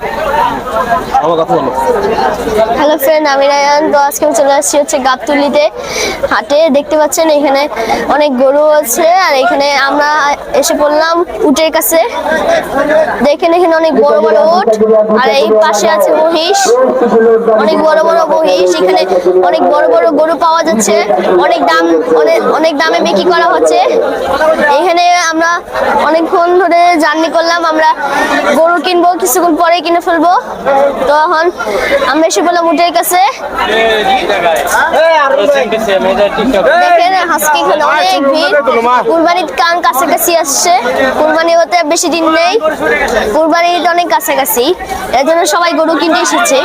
you আমার কথা বলো। হ্যালো ফ্রেন্ড আমি রায়ান। তো আজকে আমি চলে আসছি হচ্ছে গাবতুলিতে হাটে। দেখতে পাচ্ছেন এখানে অনেক গরু আছে আর এখানে আমরা এসে পড়লাম উটের কাছে। দেখেন এখানে অনেক বড় বড় উট আর এই পাশে আছে মহিষ। অনেক বড় বড় মহিষ। এখানে অনেক বড় বড় গরু পাওয়া যাচ্ছে। অনেক দাম, অনেক অনেক দামে বিক্রি করা হচ্ছে। এখানে আমরা অনেকক্ষণ ধরে জার্নি করলাম। আমরা গরু কিনবো, কিছুক্ষণ পরে কিনে ফেলব। তো এখন আমরা এসে বললাম উটের কাছে অনেক ভিড়। কুরবানির কান কাছাকাছি আসছে। কুরবানি হতে বেশি দিন নেই। কুরবানি অনেক কাছাকাছি। এর জন্য সবাই গরু কিনতে এসেছে।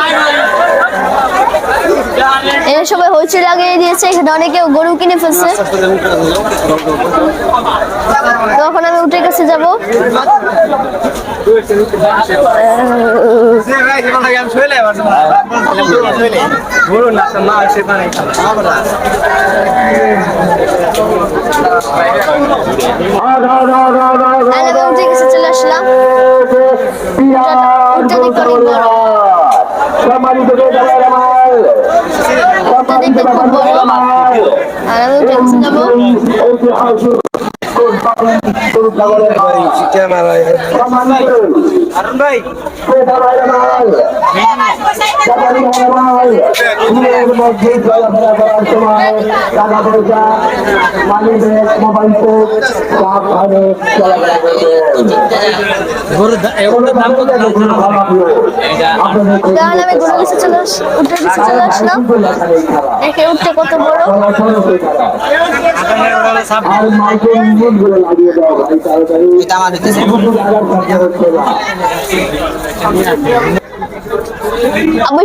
এখানে সবাই হইচই লাগিয়ে দিয়েছে। এখানে অনেকে গরু কিনে ফেলছে। তখন আমি উঠে কাছে যাব। চলে আসলাম সম্মানিত খুব বড় আর আমি যাব চলাফেরা টাকা পয়সা মানি ব্যাগ মোবাইল ফোন সাবধানে চলাফেরা করবেন তাহলে আমি গরু কাছে চলে আস উঠে কাছে চলে আসলাম। দেখে উঠতে কত বড়। আর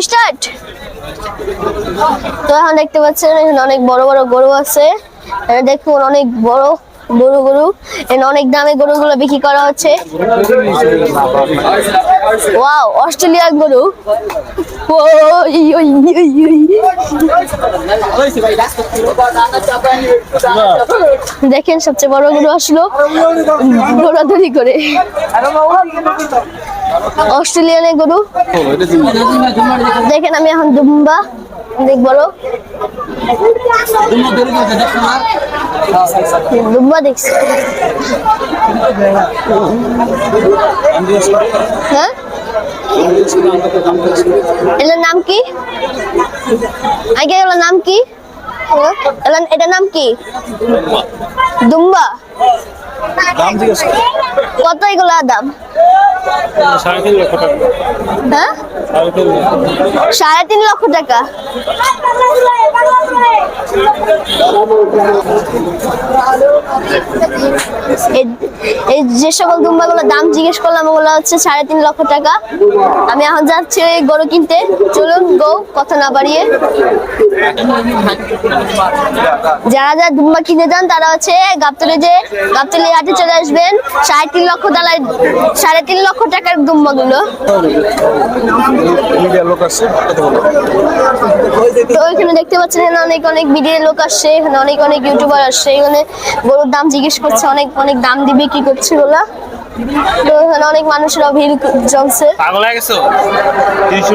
স্টার্ট তো এখন দেখতে পাচ্ছেন এখানে অনেক বড় বড় গরু আছে। দেখুন অনেক বড় গরু গরু অনেক দামে গরুগুলো বিক্রি করা হচ্ছে। ওয়াও অস্ট্রেলিয়ার গরু। দেখেন সবচেয়ে বড় গরু আসলো দৌড়াদৌড়ি করে। অস্ট্রেলিয়ানের গরু। দেখেন আমি এখন দুম্বা। অনেক বড় দুম্বা দেখছি হ্যাঁ? এটার নাম কি? আগে এগুলোর নাম কি? হ্যাঁ? এটার নাম কি? দুম্বা। দাম জিজ্ঞেস কত এগুলা দাম? সাড়ে তিন লক্ষ টাকা। হ্যাঁ? সাড়ে তিন লক্ষ টাকা। এই- এই যে সকল দুম্বাগুলোর দাম জিজ্ঞেস করলাম ওগুলো হচ্ছে সাড়ে তিন লক্ষ টাকা। আমি এখন যাচ্ছি ওই গরু কিনতে। চলুন গো কথা না বাড়িয়ে। যারা যারা দুম্বা কিনে যান তারা হচ্ছে গাবতলি যে গাবতলি হাটে চলে আসবেন। সাড়ে তিন লক্ষ টাকার সাড়ে তিন লক্ষ টাকার দুম্বাগুলো মিডিয়ার লোক আসছে কথা বলো। তো এখানে দেখতে পাচ্ছেন এখানে অনেক অনেক ভিডিও লোক আসছে এখানে অনেক অনেক ইউটিউবার আসছে এখানে গরুর দাম জিজ্ঞেস করছে অনেক অনেক দাম দিবে কি করছে ওরা। তো এখানে অনেক মানুষেরা ভিড় জমছে। পাগল হয়ে গেছো? তিনশো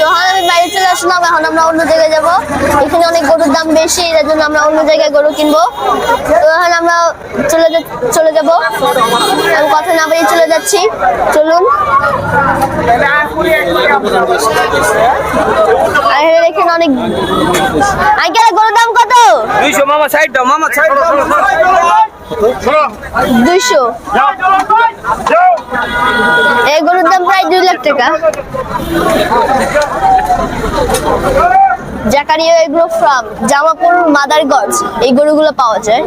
যখন আমি বাইরে চলে আসলাম এখন আমরা অন্য জায়গায় যাব। এখানে অনেক গরুর দাম বেশি এর জন্য আমরা অন্য জায়গায় গরু কিনবো। তো এখন আমরা চলে চলে যাব। আমি কথা না চলে যাচ্ছি। চলুন। আর এখানে দেখেন অনেক আঙ্কেল গরুর দাম কত? দুইশো মামা সাইড দাও মামা সাইড দুইশো। এই গরুর দাম প্রায় দুই লাখ টাকা। জাকারিয়া এগ্রো ফার্ম জামাপুর, মাদারগঞ্জ, এই গরুগুলো পাওয়া যায়।